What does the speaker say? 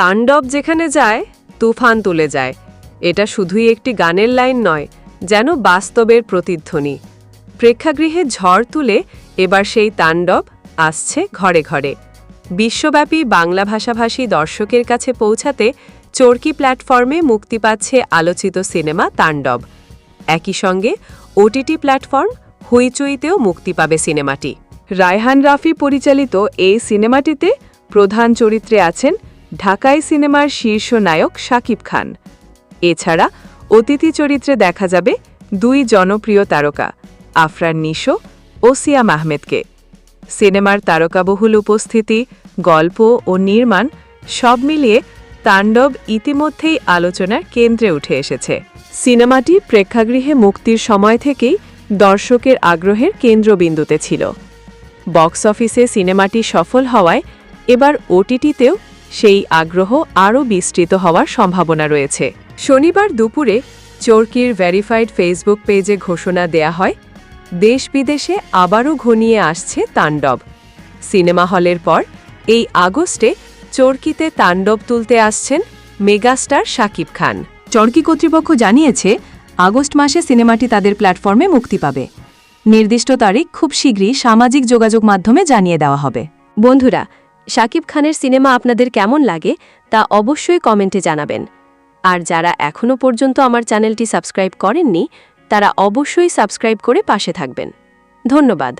তাণ্ডব যেখানে যায়, তুফান তুলে যায়। এটা শুধুই একটি গানের লাইন নয়, যেন বাস্তবের প্রতিধ্বনি। প্রেক্ষাগৃহে ঝড় তুলে এবার সেই তাণ্ডব আসছে ঘরে ঘরে। বিশ্বব্যাপী বাংলা ভাষাভাষী দর্শকের কাছে পৌঁছাতে চরকি প্ল্যাটফর্মে মুক্তি পাচ্ছে আলোচিত সিনেমা তাণ্ডব। একই সঙ্গে ওটিটি প্ল্যাটফর্ম হুইচুইতেও মুক্তি পাবে সিনেমাটি। রায়হান রাফি পরিচালিত এই সিনেমাটিতে প্রধান চরিত্রে আছেন ঢাকাই সিনেমার শীর্ষ নায়ক শাকিব খান। এছাড়া অতিথি চরিত্রে দেখা যাবে দুই জনপ্রিয় তারকা, আফরান নিশো ও সিয়াম আহমেদকে। সিনেমার তারকাবহুল উপস্থিতি, গল্প ও নির্মাণ সব মিলিয়ে তাণ্ডব ইতিমধ্যেই আলোচনার কেন্দ্রে উঠে এসেছে। সিনেমাটি প্রেক্ষাগৃহে মুক্তির সময় থেকেই দর্শকের আগ্রহের কেন্দ্রবিন্দুতে ছিল। বক্স অফিসে সিনেমাটি সফল হওয়ায় এবার ওটিটিতেও সেই আগ্রহ আরও বিস্তৃত হওয়ার সম্ভাবনা রয়েছে। শনিবার দুপুরে চরকির ভেরিফাইড ফেসবুক পেজে ঘোষণা দেয়া হয়, দেশ বিদেশে আবারও ঘনিয়ে আসছে তাণ্ডব। সিনেমা হলের পর এই আগস্টে চরকিতে তাণ্ডব তুলতে আসছেন মেগাস্টার শাকিব খান। চরকি কর্তৃপক্ষ জানিয়েছে, আগস্ট মাসে সিনেমাটি তাদের প্ল্যাটফর্মে মুক্তি পাবে। নির্দিষ্ট তারিখ খুব শীঘ্রই সামাজিক যোগাযোগ মাধ্যমে জানিয়ে দেওয়া হবে। বন্ধুরা শাকিব খানের সিনেমা আপনাদের কেমন লাগে তা অবশ্যই কমেন্টে জানাবেন। আর যারা এখনও পর্যন্ত আমার চ্যানেলটি সাবস্ক্রাইব করেননি, তারা অবশ্যই সাবস্ক্রাইব করে পাশে থাকবেন। ধন্যবাদ।